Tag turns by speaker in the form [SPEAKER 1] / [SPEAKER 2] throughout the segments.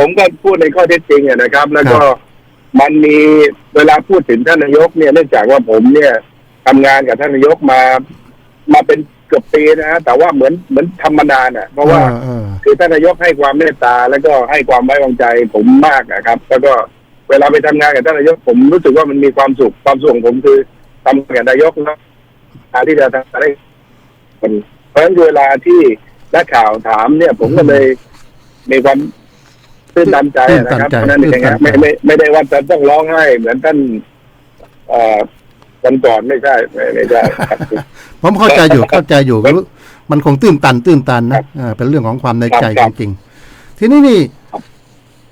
[SPEAKER 1] ผมก็พูดในข้อเท็จจริงอะนะครับ แล้วก็มันมีเวลาพูดถึงท่านนายกเนี่ยเนื่องจากว่าผมเนี่ยทำงานกับท่านนายกมามาเป็นเกือบปีนะฮะแต่ว่าเหมือนเหมือนธรรมดาน่ะ เพราะว่า
[SPEAKER 2] เออเออ
[SPEAKER 1] คือท่านนายกให้ความเมตตา แล้วก็ให้ความไว้วางใจผมมากนะครับ แล้วก็เวลาไปทำงานกับท่านนายกผมรู้สึกว่ามันมีความสุขความสุขของผมคือทำงานกับนายกแล้วการที่จะทำได้มันเพราะฉะนั้นเวลาที่นักข่าวถามเนี่ย ผมก็เลยมีความ ตื้นตันใจนะครับเพราะฉะนั้นเองนะไม่ไม่ไม่ได้ว่าจะต้องร้องไห้เหมือนท่านเอ่อวันก่อนไม่ใช่ไม่ไม่ใช่ครับ
[SPEAKER 2] ผมเข้าใจอยู่เข้าใจอยู่รู้มันคงตื้นตัน ตื้นตันนะเออเป็นเรื่องของความในใจ
[SPEAKER 1] ครั
[SPEAKER 2] จ
[SPEAKER 1] บ
[SPEAKER 2] ริงๆทีนี้นี่
[SPEAKER 1] ครับ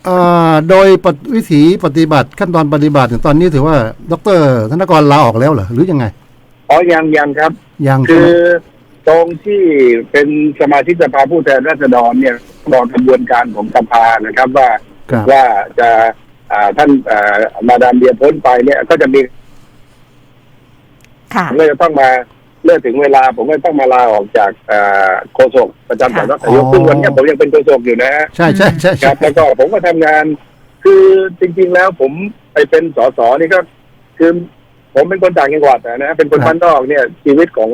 [SPEAKER 2] เอ่อโดยปฏิวิถีปฏิบัติขั้นตอนปฏิบัติตอนนี้ถือว่า ดรธนกรลาออกแล้วเหรอหรือยังไง
[SPEAKER 1] อ๋อยังยังครับ
[SPEAKER 2] ยัง
[SPEAKER 1] คื
[SPEAKER 2] ใช่ไหม
[SPEAKER 1] อ ตรงที่เป็นสมาชิกสภาผู้แทนราษฎรเนี่ยรอกระบวนการของสภานะครับว่า
[SPEAKER 2] ครับ
[SPEAKER 1] ว่าจะอ่าท่านอ่ามาดามเดียพ้นไปเนี่ยก็จะมี
[SPEAKER 3] ค่ะ
[SPEAKER 1] ผมก็จะต้องมาเมื่อถึงเวลาผมก็ต้องมาลาออกจากอ่าโฆษกประจำสำนักนายกซึ่งวันเนี้ยผมยังเป็นโฆษกอยู่นะฮะ
[SPEAKER 2] ใช่ใช่ใช่
[SPEAKER 1] ค
[SPEAKER 2] ใช่
[SPEAKER 1] รับ แล้วก็ผมก็ทำงาน คือจริง ๆ แล้วผมไปเป็นสสนี่ก็คือผมเป็นคนต่างจังหวัดนะเป็นคนบ้านนอกเนี่ยชีวิตของ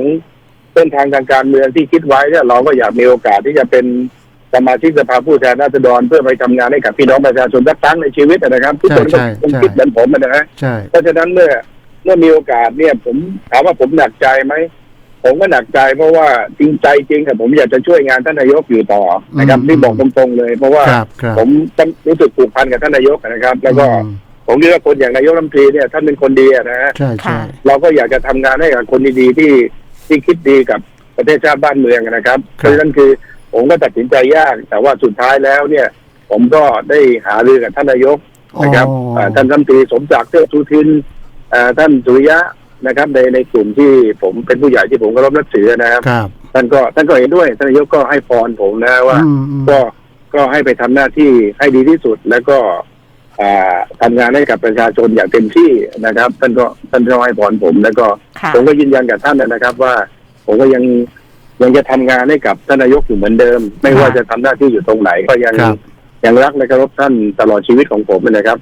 [SPEAKER 1] เส้นทางทางการเมืองที่คิดไว้เนี่ยเราก็อยากมีโอกาสที่จะเป็นสมาชิกสภาผู้แทนราษฎรเพื่อไปทำงานให้กับพี่น้องประชาชนสักครั้งในชีวิตนะครับทุกคนก็คงคิดเหมือนผมนะฮะ
[SPEAKER 2] ใช่
[SPEAKER 1] เพราะฉะนั้นเมื่อเมื่อมีโอกาสเนี่ยผมถามว่าผมหนักใจไหมผมก็หนักใจเพราะว่าจริงใจจริงแต่ผมอยากจะช่วยงานท่านนายกอยู่ต่อนะครับที่บอกตรงๆเลย เพราะว่า
[SPEAKER 2] ครับครับ
[SPEAKER 1] ผมต้องรู้สึกผูกพันกับท่านนายกนะครับ แล้วก็
[SPEAKER 2] อืม
[SPEAKER 1] ผมคิดว่าคนอย่างนายกรัฐมนตรีเนี่ยท่านเป็นคนดีอะนะฮะ
[SPEAKER 2] ใช่ใช่
[SPEAKER 3] ค่ะ
[SPEAKER 1] เราก็อยากจะทำงานให้กับคนดีๆที่ ที่คิดดีกับประเทศชาติบ้านเมืองนะครับ
[SPEAKER 2] ครับ
[SPEAKER 1] เพราะฉะนั้นคือผมก็ตัดสินใจยาก แต่ว่าสุดท้ายแล้วเนี่ย ผมก็ได้หารือกับท่านนายกนะครับ
[SPEAKER 2] อ๋อา
[SPEAKER 1] ท่านรัฐมนตรีสมศักดิ์เทือกสุทินอ่าท่านสุริยะนะครับ ในในกลุ่มที่ผมเป็นผู้ใหญ่ที่ผมก็รับนับถือนะครับ
[SPEAKER 2] ครับ
[SPEAKER 1] ท่านก็ท่านก็เห็นด้วยท่านนายกก็ให้พรผมนะว่า
[SPEAKER 2] อืมอืม
[SPEAKER 1] ก็ก็ให้ไปทำหน้าที่ให้ดีที่สุดแล้วก็ อ่าทำงานให้กับประชาชนอย่างเต็มที่นะครับ ท่านก็ท่านก็ให้พรผม แล้วก็
[SPEAKER 3] ค่ะ
[SPEAKER 1] ผมก็ยืนยันกับท่านนะครับ ว่า ผมก็ยังยังจะทำงานให้กับท่านนายกอยู่เหมือนเดิม ไม่ว่าจะทำหน้าที่อยู่ตรงไหน ก็ยัง
[SPEAKER 2] ครับ
[SPEAKER 1] ยังรักและเคารพท่านตลอดชีวิตของผมนะครับ